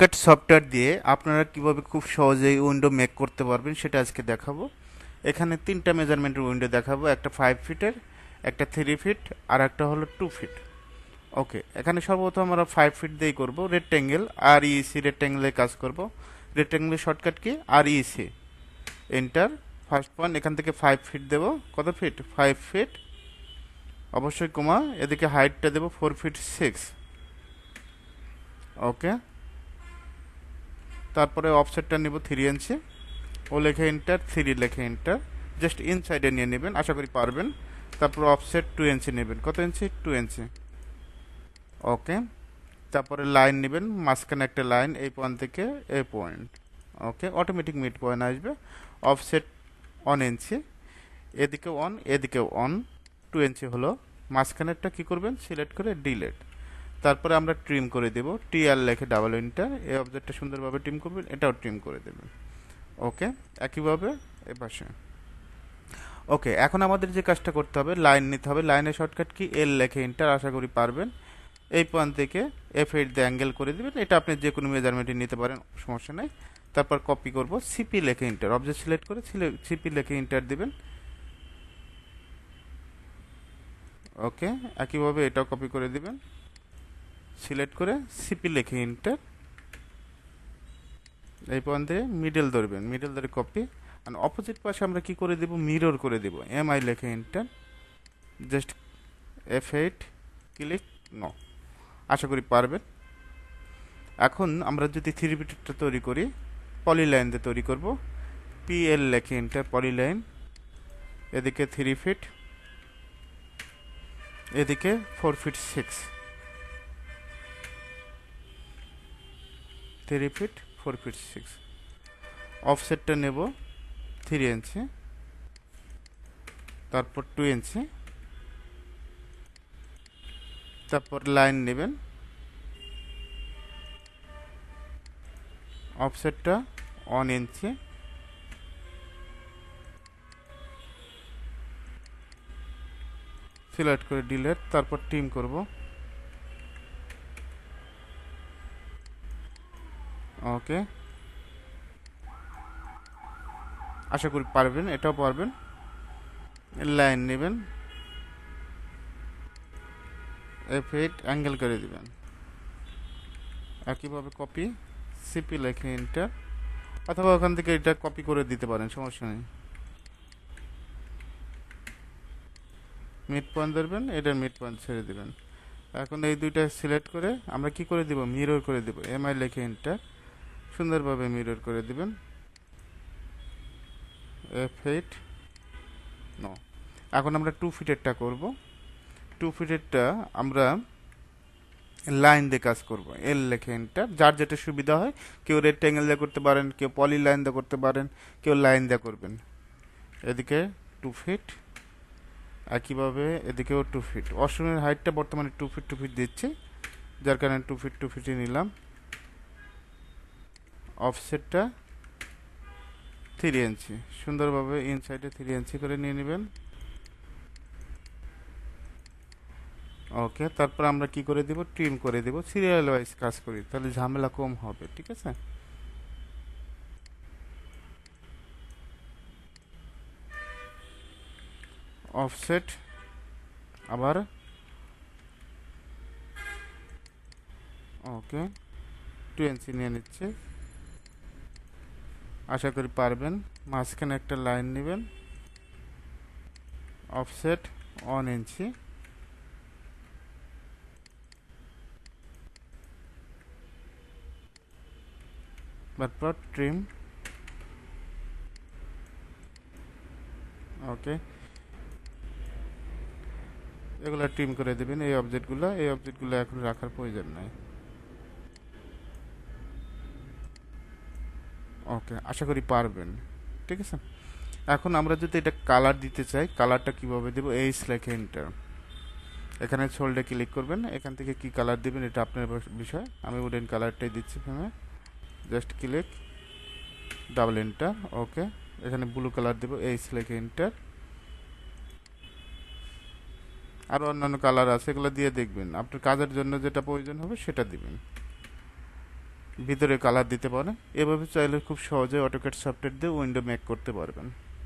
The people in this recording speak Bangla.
কাট সফটওয়্যার দিয়ে আপনারা কীভাবে খুব সহজেই উইন্ডো মেক করতে পারবেন সেটা আজকে দেখাবো। এখানে তিনটা মেজারমেন্টের উইন্ডো দেখাবো, একটা ফাইভ ফিটের একটা থ্রি ফিট আর একটা হলো টু ফিট ওকে এখানে সর্বপ্রথম আমরা ফাইভ ফিট দিয়েই করব রেক্টেঙ্গেল আর ইসি রেক্টেঙ্গেলে কাজ করব। রেক্টেঙ্গেলের শর্টকাট কি? আর ইসি এন্টার ফার্স্ট পয়েন্ট এখান থেকে ফাইভ ফিট দেব। কত ফিট ফাইভ ফিট অবশ্যই কমা, এদিকে হাইটটা দেবো ফোর ফিট সিক্স ওকে তারপরে অফসেটটা নেব থ্রি ইঞ্চি ও লেখে ইন্টার থ্রি লেখে ইন্টার জাস্ট ইনসাইডে নিয়ে নেবেন, আশা করি পারবেন। তারপর অফসেট টু ইঞ্চি নেবেন। কত ইঞ্চি টু ইঞ্চি ওকে তারপরে লাইন নেবেন, মাঝখানে একটা লাইন এই পয়েন্ট থেকে এই point okay automatic mid point আসবে। অফসেট ওয়ান ইঞ্চি এদিকে অন এদিকে অন টু ইঞ্চি হলো। মাঝখানেরটা কী করবেন? সিলেক্ট করে ডিলেট তারপরে আমরা ট্রিম করে দেব। টি আর লেখে ডাবল ইন্টার এই অবজেক্টটা সুন্দরভাবে ট্রিম করবেন, এটাও ট্রিম করে দেবেন। ওকে একইভাবে এ পাশে। ওকে এখন আমাদের যে কাজটা করতে হবে লাইন নিতে হবে। লাইনের শর্টকাট কি এল লেখে ইন্টার আশা করি পারবেন। এই পয়েন্ট থেকে এফ এইট দিয়ে অ্যাঙ্গেল করে দেবেন। এটা আপনি যে কোনো মেজারমেন্টে নিতে পারেন, সমস্যা নেই। তারপর কপি করব। সিপি লেখে ইন্টার অবজেক্ট সিলেক্ট করে সিপি লেখে ইন্টার দিবেন। ওকে একইভাবে এটাও কপি করে দিবেন। সিলেক্ট করে সিপি লেখে ইন্টার এই পয়েন্ট মিডল ধরবেন মিডল ধরে কপি আর অপোজিট পাশে আমরা কি করে দেব? মিরর করে দেব। এম আই লেখে enter just F eight click no আশা করি পারবেন। এখন আমরা যদি থ্রি বিটটা তৈরি করি পলিলাইন দিয়ে তৈরি করব। পিএল লেখে ইন্টার পলিলাইন এদিকে থ্রি ফিট এদিকে four feet six three feet four feet six অফসেটটা নেব থ্রি ইঞ্চি তারপর টু ইঞ্চি তারপর লাইন নেবেন। অফসেটটা ওয়ান ইঞ্চি সিলেক্ট করে ডিলেট তারপর টিম করব। ওকে। আশা করি পারবেন, এটাও পারবেন। লাইন নেবেন। এফ এইট অ্যাঙ্গেল করে দিবেন। একইভাবে কপি সিপি লেখে ইন্টার অথবা ওখান থেকে এটা কপি করে দিতে পারেন, সমস্যা নেই। মিড পয়েন্ট ধরবেন এটার মিড পয়েন্ট ছেড়ে দেবেন। এখন এই দুইটা সিলেক্ট করে আমরা কি করে দিব? মিরর করে দিব। এমআই লেখে ইন্টার সুন্দরভাবে মিরর করে দিবেন। এফ এইট নো এখন আমরা টু ফিটেরটা করব টু ফিটেরটা আমরা লাইন দিয়ে কাজ করব। এল লেখে এন্টার যার যেটা সুবিধা হয়, কেউ রেক্ট্যাঙ্গেল দিয়ে করতে পারেন, কেউ পলি লাইন দিয়ে করতে পারেন, কেউ লাইন দিয়ে করবেন। এদিকে টু ফিট একইভাবে এদিকেও টু ফিট ওয়াশরুমের হাইটটা বর্তমানে টু ফিট টু ফিট দিচ্ছে। যার কারণে টু ফিট টু ফিটই নিলাম। অফসেটটা থ্রি ইঞ্চি সুন্দরভাবে ইনসাইডে থ্রি ইঞ্চি করে নিয়ে নেবেন। ওকে তারপর আমরা কি করে দিব? ট্রিম করে দিব। সিরিয়াল ওয়াইজ কাজ করি, তাহলে ঝামেলা কম হবে, ঠিক আছে? অফসেট আবার ওকে টু ইঞ্চি নিয়ে নিচ্ছে। আশা করি পারবেন। মাঝখানে একটা লাইন নেবেন। Offset one inch. তারপর ট্রিম। ওকে। এগুলো ট্রিম করে দেবেন, এই অবজেক্টগুলো। এই অবজেক্টগুলো এখন রাখার প্রয়োজন নাই। ওকে আশা করি পারবেন। ঠিক আছে? এখন আমরা যদি এটা কালার দিতে চাই কালারটা কীভাবে দেব? এই লেখে এন্টার এখানে সোল্ডে ক্লিক করবেন। এখান থেকে কি কালার দিবেন এটা আপনার বিষয়। আমি উডেন কালারটাই দিচ্ছি ফেমে just click double enter okay এখানে ব্লু কালার দেব, এই লেখে এন্টার আরও অন্যান্য কালার আছে, এগুলো দিয়ে দেখবেন। আপনার কাজের জন্য যেটা প্রয়োজন হবে, সেটা দিবেন। ভিতরে কালার দিতে পারেন। এভাবে চাইলে খুব সহজে অটোকেট সফটওয়্যার দিয়ে উইন্ডো মেক করতে পারবেন।